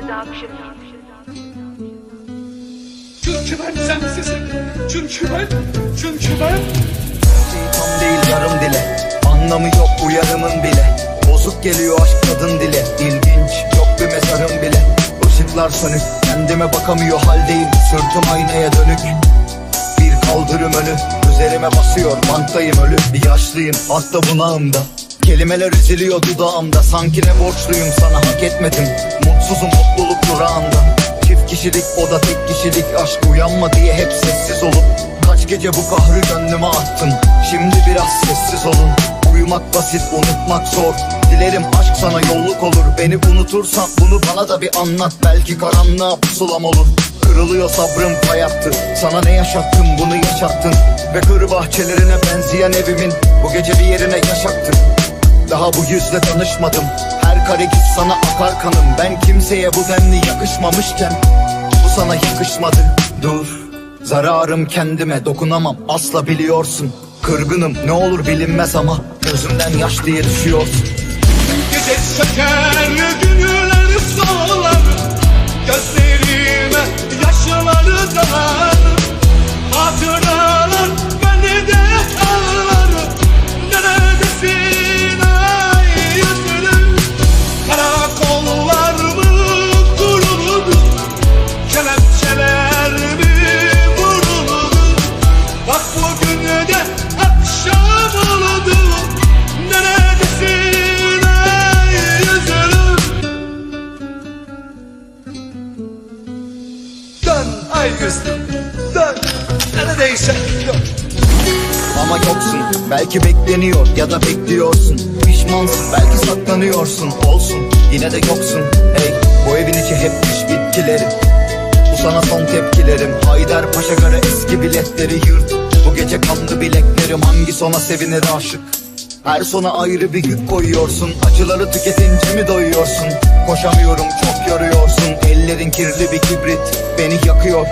production. Çünkü ben sensizim. Çünkü ben, çünkü ben. Tam değil yarım dile Anlamı yok uyarımın bile Bozuk geliyor aşk kadın dile İlginç yok bir mezarım bile Işıklar sönük kendime bakamıyor haldeyim Sırtım aynaya dönük Bir kaldırım önü Üzerime basıyor banktayım ölü Bir yaşlıyım hatta bunağımda Kelimeler üzülüyor dudağımda. Sanki ne borçluyum sana hak etmedim. Mutsuzum mutluluk durağında. Çift kişilik o da tek kişilik Aşk uyanma diye hep sessiz olup Kaç gece bu kahrı gönlüme attım Şimdi biraz sessiz olun. Uyumak basit unutmak zor. Dilerim aşk sana yolluk olur. Beni unutursan bunu bana da bir anlat. Belki karanlığa pusulam olur. Kırılıyor sabrım hayattı Sana ne yaşattım bunu yaşattın. Ve kır bahçelerine benzeyen evimin Bu gece bir yerine yaşattın daha bu yüzle tanışmadım. Her kare git sana akar kanım. Ben kimseye bu denli yakışmamışken Bu sana yakışmadı. Dur Zararım kendime dokunamam. Asla biliyorsun. Kırgınım ne olur bilinmez ama Gözümden yaş diye düşüyorsun. Gece Dön Ama yoksun. Belki bekleniyor ya da bekliyorsun. Pişmansın. Belki saklanıyorsun. Olsun. Yine de yoksun. Hey bu evin içi hep piş bitkileri. Bu sana son tepkilerim. Haydar Paşa göre eski biletleri yırt. Bu gece kanlı bileklerim. Hangi sona sevinir aşık? Her sona ayrı bir yük koyuyorsun. Acıları tüketince mi doyuyorsun? Koşamıyorum çok yoruyorsun. Ellerin kirli bir kibrit Beni yakıyor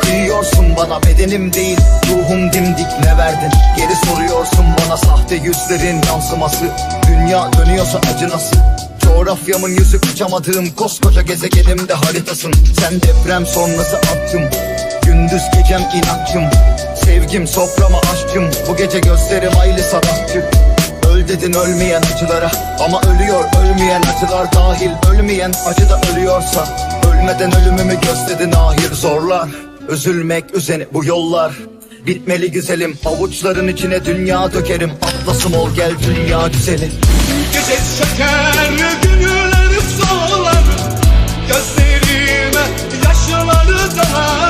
Kıyıyorsun bana bedenim değil Ruhum dimdik ne verdin? Geri soruyorsun bana sahte yüzlerin yansıması. Dünya dönüyorsa acı nasıl? Coğrafyamın yüzü kaçamadığım koskoca gezegenimde haritasın. Sen deprem sonrası attım Gündüz gecem inatçım. Sevgim soframa aşkım Bu gece gözlerim aylı sabahçı. Öl dedin ölmeyen acılara Ama ölüyor ölmeyen acılar dahil. Ölmeyen acı da ölüyorsa Ölmeden ölümümü gözledin ahir zorlar Üzülmek üzeni bu yollar. Bitmeli güzelim Avuçların içine dünya dökerim. Atlasım ol gel dünya güzeli Gece söker günler solar Gözlerime yaşları dalar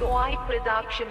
Doğay production.